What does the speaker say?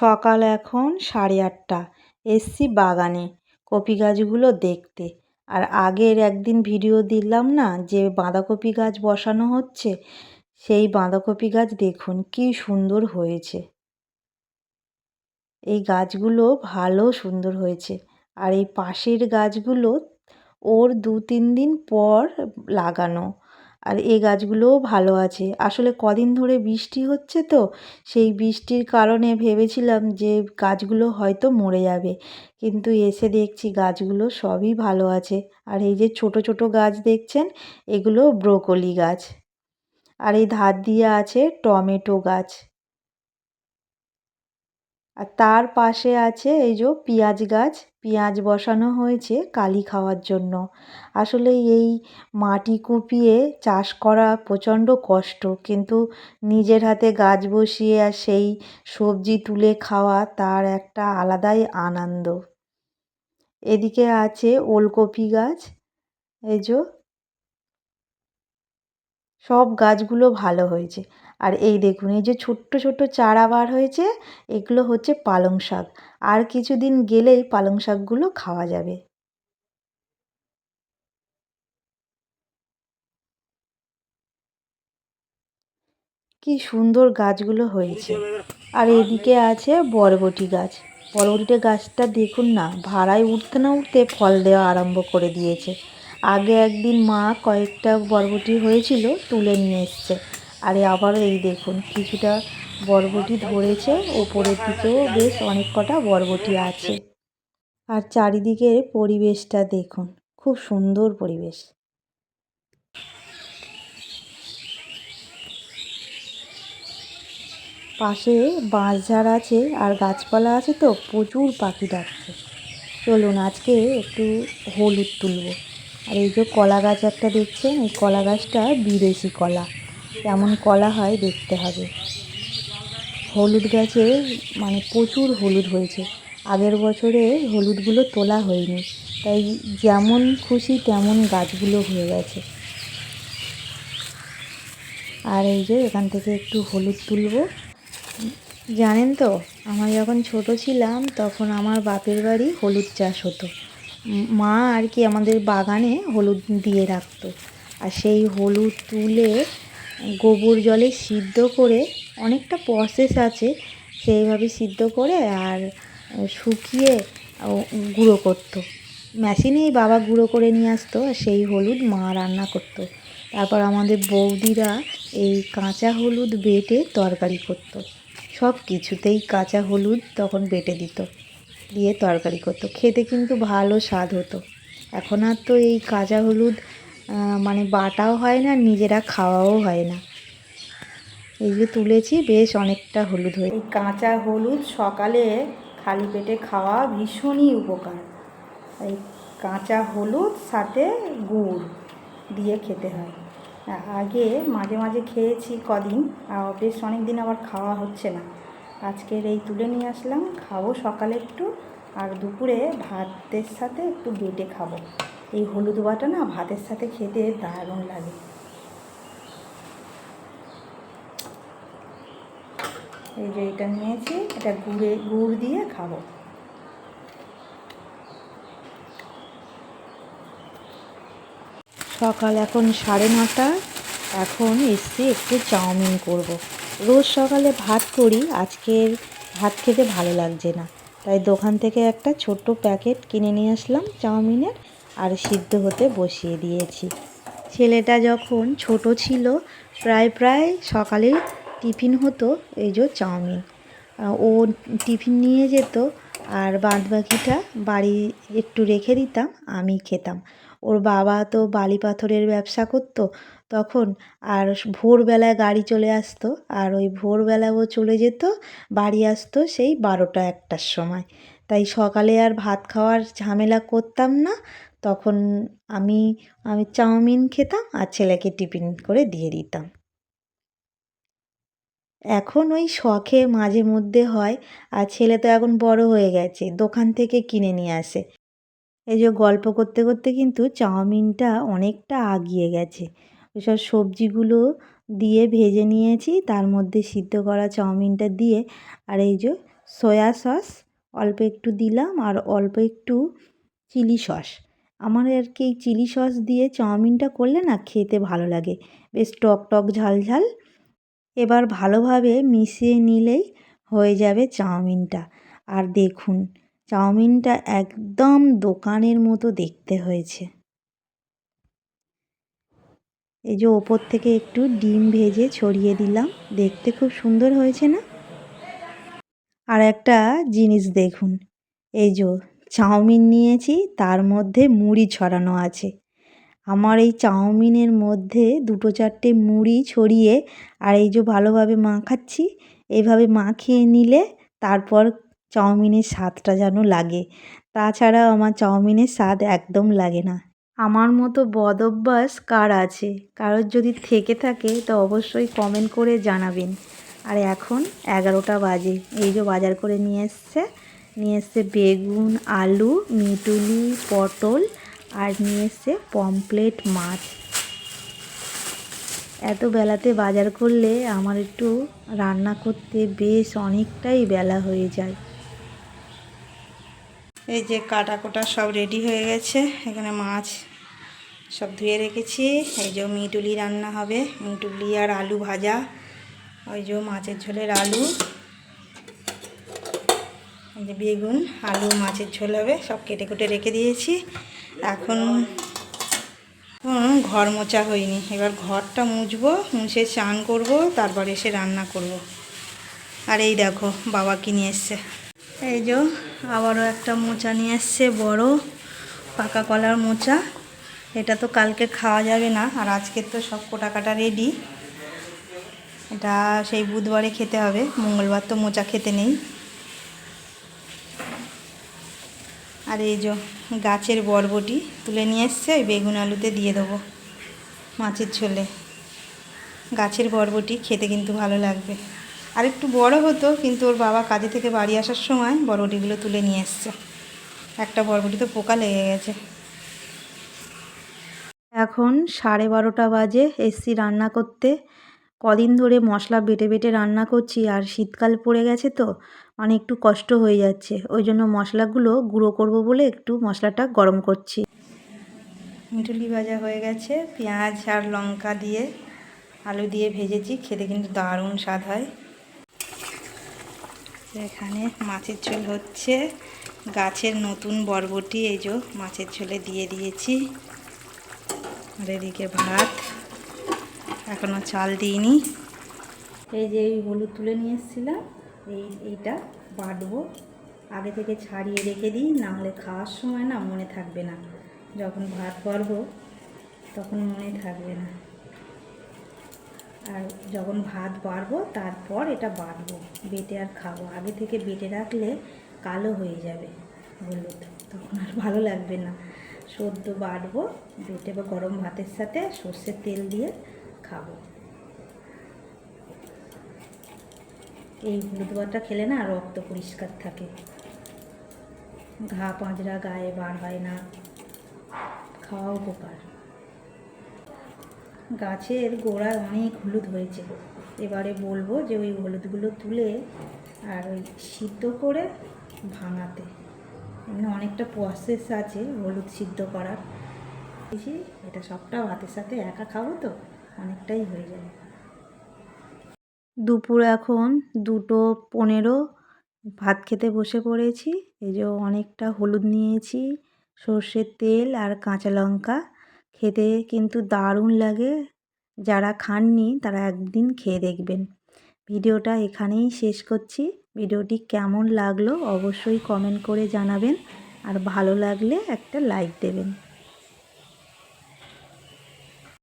সকাল এখন সাড়ে আটটা। এসছি বাগানে কপি গাছগুলো দেখতে। আর আগের একদিন ভিডিও দিলাম না যে বাঁধাকপি গাছ বসানো হচ্ছে? সেই বাঁধাকপি গাছ দেখুন কি সুন্দর হয়েছে। এই গাছগুলো ভালো সুন্দর হয়েছে। আর এই পাশের গাছগুলো ওর দু তিন দিন পর লাগানো। আর এই গাছগুলোও ভালো আছে। আসলে কদিন ধরে বৃষ্টি হচ্ছে তো, সেই বৃষ্টির কারণে ভেবেছিলাম যে গাছগুলো হয়তো মরে যাবে। কিন্তু এসে দেখছি গাছগুলো সবই ভালো আছে। আর এই যে ছোট ছোট গাছ দেখছেন, এগুলো ব্রোকলি গাছ। আর এই ধার দিয়ে আছে টমেটো গাছ। আর তার পাশে আছে এই যে পেঁয়াজ গাছ। পেঁয়াজ বসানো হয়েছে কালি খাওয়ার জন্য। আসলে এই মাটি কুপিয়ে চাষ করা প্রচণ্ড কষ্ট। কিন্তু নিজের হাতে গাছ বসিয়ে আর সেই সবজি তুলে খাওয়া তার একটা আলাদাই আনন্দ। এদিকে আছে ওলকপি গাছ। এই যে সব গাছগুলো ভালো হয়েছে। আর এই দেখুন, এই যে ছোট্ট ছোট্ট চারা বার হয়েছে, এগুলো হচ্ছে পালং শাক। আর কিছুদিন গেলেই পালং শাকগুলো খাওয়া যাবে। কি সুন্দর গাছগুলো হয়েছে। আর এদিকে আছে বরবটি গাছ। বরবটি গাছটা দেখুন না, ভাড়ায় উঠতে না উঠতে ফল দেওয়া আরম্ভ করে দিয়েছে। আগে একদিন মা কয়েকটা বরবটি হয়েছিল তুলে নিয়ে এসছে। আরে আবার এই দেখুন, কিছুটা বরবটি ধরেছে, ওপরের দিকেও বেশ অনেক কটা বরবটি আছে। আর চারিদিকের পরিবেশটা দেখুন, খুব সুন্দর পরিবেশ। পাশে বাঁশঝাড় আছে আর গাছপালা আছে তো, প্রচুর পাখি ডাকছে। চলুন আজকে একটু হলুদ তুলব। আর এই যে কলা গাছ একটা দেখছেন, এই কলা গাছটা বিদেশি কলা। কেমন কলা হয় দেখতে হবে। হলুদ গাছে মানে প্রচুর হলুদ হয়েছে। আগের বছরে হলুদগুলো তোলা হয়নি। তাই যেমন খুশি তেমন গাছগুলো হয়ে গেছে। আর এই যে এখান থেকে একটু হলুদ তুলব। জানেন তো, আমরা যখন ছোট ছিলাম তখন আমার বাপের বাড়ি হলুদ চাষ হতো। মা আর কি আমাদের বাগানে হলুদ দিয়ে রাখতো। আর সেই হলুদ তুলে গোবর জলে সিদ্ধ করে অনেকটা প্রসেস আছে, সেইভাবে সিদ্ধ করে আর শুকিয়ে গুঁড়ো করতো। মেশিনেই বাবা গুঁড়ো করে নিয়ে আসতো আর সেই হলুদ মা রান্না করতো। তারপর আমাদের বৌদিরা এই কাঁচা হলুদ বেটে তরকারি করতো। সব কিছুতেই কাঁচা হলুদ তখন বেটে দিত, দিয়ে তরকারি করতো। খেতে কিন্তু ভালো স্বাদ হতো। এখন আর তো এই কাঁচা হলুদ মানে বাটাও হয় না, নিজেরা খাওয়াও হয় না। এই যে তুলেছি, বেশ অনেকটা হলুদ হয়ে এই কাঁচা হলুদ সকালে খালি পেটে খাওয়া ভীষণই উপকার। এই কাঁচা হলুদ, সাথে গুড় দিয়ে খেতে হয়। আগে মাঝে মাঝে খেয়েছি কদিন বেশ অনেক দিন আবার খাওয়া হচ্ছে না। আজকের এই তুলে নিয়ে আসলাম, খাব সকালে একটু, আর দুপুরে ভাতের সাথে একটু বেটে খাব। এই হলুদ বাটা না ভাতের সাথে খেতে দারুণ লাগে। এই যে এটা নিয়েছি, এটা গুড়ে, গুড় দিয়ে খাব। সকাল এখন সাড়ে নটা, এখন এসছি একটু চাউমিন করব। রোজ সকালে ভাত করি, আজকের ভাত খেতে ভালো লাগছে না। তাই দোকান থেকে একটা ছোট্ট প্যাকেট কিনে নিয়ে আসলাম চাউমিনের। আর সিদ্ধ হতে বসিয়ে দিয়েছি। ছেলেটা যখন ছোট ছিল, প্রায় প্রায় সকালে টিফিন হতো এই যে চাউমিন। ও টিফিন নিয়ে যেত আর বাদ বাকিটা বাড়ি একটু রেখে দিতাম, আমি খেতাম। ওর বাবা তো বালি পাথরের ব্যবসা করতো, তখন আর ভোরবেলায় গাড়ি চলে আসতো আর ওই ভোরবেলা ও চলে যেত, বাড়ি আসতো সেই বারোটা একটার সময়। তাই সকালে আর ভাত খাওয়ার ঝামেলা করতাম না তখন আমি আমি চাউমিন খেতাম আর ছেলেকে টিফিন করে দিয়ে দিতাম। এখন ওই শখে মাঝে মধ্যে হয়, আর ছেলে তো এখন বড় হয়ে গেছে, দোকান থেকে কিনে নিয়ে আসে। এই যে গল্প করতে করতে কিন্তু চাউমিনটা অনেকটা আগিয়ে গেছে। ওইসব সবজিগুলো দিয়ে ভেজে নিয়েছি, তার মধ্যে সিদ্ধ করা চাউমিনটা দিয়ে, আর এই যে সয়া সস, অল্প একটু দিলাম আর অল্প একটু চিলি সস। আমার আর কি এই চিলি সস দিয়ে চাউমিনটা করলে না খেতে ভালো লাগে। বেশ টক টক, ঝাল ঝাল। এবার ভালোভাবে মিশিয়ে নিলেই হয়ে যাবে চাউমিনটা। আর দেখুন, চাউমিনটা একদম দোকানের মতো দেখতে হয়েছে। এই যে ওপর থেকে একটু ডিম ভেজে ছড়িয়ে দিলাম। দেখতে খুব সুন্দর হয়েছে না? আর একটা জিনিস দেখুন, এই যে চাউমিন নিয়েছি, তার মধ্যে মুড়ি ছড়ানো আছে। আমার এই চাউমিনের মধ্যে দুটো চারটে মুড়ি ছড়িয়ে আর এই যে ভালোভাবে মাখাচ্ছি এইভাবে মাখিয়ে নিলে তারপর চাউমিনের স্বাদটা যেন লাগে। তাছাড়া আমার চাউমিনের স্বাদ একদম লাগে না। আমার মতো বদ অভ্যাস কার আছে? কারোর যদি থেকে থাকে, তো অবশ্যই কমেন্ট করে জানাবেন। আর এখন এগারোটা বাজে, এই যে বাজার করে নিয়ে এসছে নিয়ে এসছে বেগুন, আলু, মিটুলি, পটল আর নিয়ে এসছে পমপ্লেট মাছ। এত বেলাতে বাজার করলে আমার একটু রান্না করতে বেশ অনেকটাই বেলা হয়ে যায়। এই যে কাটা কোটা সব রেডি হয়ে গেছে, এখানে মাছ সব ধুয়ে রেখেছি। এই যে মিটুলি রান্না হবে, মিটুলি আর আলু ভাজা, ওই যে মাছের ঝোলের আলু। যে বেগুন, আলু, মাছের ঝোল হবে, সব কেটে কুটে রেখে দিয়েছি। এখন ঘর মোচা হয়নি। এবার ঘরটা মুছবো, মুছে চান করব, তারপর এসে রান্না করব। আর এই দেখো, বাবা কি নিয়ে এসছে। এই যে আবারও একটা মোচা নিয়ে এসছে, বড় পাকা কলার মোচা। এটা তো কালকে খাওয়া যাবে না, আর আজকের তো সব কোটা কাটা রেডি এটা সেই বুধবারে খেতে হবে, মঙ্গলবার তো মোচা খেতে নেই। আর এই যে গাছের বরবটি তুলে নিয়ে এসছে ওই বেগুন আলুতে দিয়ে দেবো মাছের ঝোলে। গাছের বরবটি খেতে কিন্তু ভালো লাগবে। আর একটু বড় হতো, কিন্তু ওর বাবা কাজে থেকে বাড়ি আসার সময় বরবটিগুলো তুলে নিয়ে এসছে। একটা বরবটি তো পোকা লেগে গেছে। এখন সাড়ে বারোটা বাজে এসছি রান্না করতে কদিন ধরে মশলা বেটে বেটে রান্না করছি আর শীতকাল পড়ে গেছে তো মানে একটু কষ্ট হয়ে যাচ্ছে। ওই জন্য মশলাগুলো গুঁড়ো করব বলে একটু মশলাটা গরম করছি। মিটুলি ভাজা হয়ে গেছে, পেঁয়াজ আর লঙ্কা দিয়ে আলু দিয়ে ভেজেছি, খেতে কিন্তু দারুণ স্বাদ হয়। এখানে মাছের ঝোল হচ্ছে, গাছের নতুন বরবটি, এই যে মাছের ঝোলে দিয়ে দিয়েছি। আর এদিকে ভাত। এখনও চাল দিইনি। এই যে এই হলুদ তুলে নিয়ে এসেছিলাম, এই এইটা বাটবো। আগে থেকে ছাড়িয়ে রেখে দিই নাহলে খাওয়ার সময় না মনে থাকবে না। যখন ভাত বাড়বো তখন মনে থাকবে না। আর যখন ভাত বাড়বো, তারপর এটা বাটবো। বেটে আর খাব। আগে থেকে বেটে রাখলে কালো হয়ে যাবে হলুদ। তখন আর ভালো লাগবে না। সদ্য বাটবো, বেটে বা গরম ভাতের সাথে সর্ষের তেল দিয়ে খাব। এই হলুদ বাটা খেলে না রক্ত পরিষ্কার থাকে। ঘা পাঁজরা গায়ে বার হয় না। খাওয়া উপকার। গাছের গোড়ায় অনেক হলুদ হয়েছে। এবারে বলব যে ওই হলুদগুলো তুলে আর ওই সিদ্ধ করে ভাঙাতে। এমনি অনেকটা প্রসেস আছে হলুদ সিদ্ধ করার। এটা সবটা ভাতের সাথে একা খাব তো? অনেকটাই হয়ে যাবে। দুপুর এখন দুটো পনেরো। ভাত খেতে বসে পড়েছি। এই যে অনেকটা হলুদ নিয়েছি, সর্ষের তেল আর কাঁচা লঙ্কা। খেতে কিন্তু দারুণ লাগে। যারা খাননি তারা একদিন খেয়ে দেখবেন। ভিডিওটা এখানেই শেষ করছি। ভিডিওটি কেমন লাগল অবশ্যই কমেন্ট করে জানাবেন। আর ভালো লাগলে একটা লাইক দেবেন।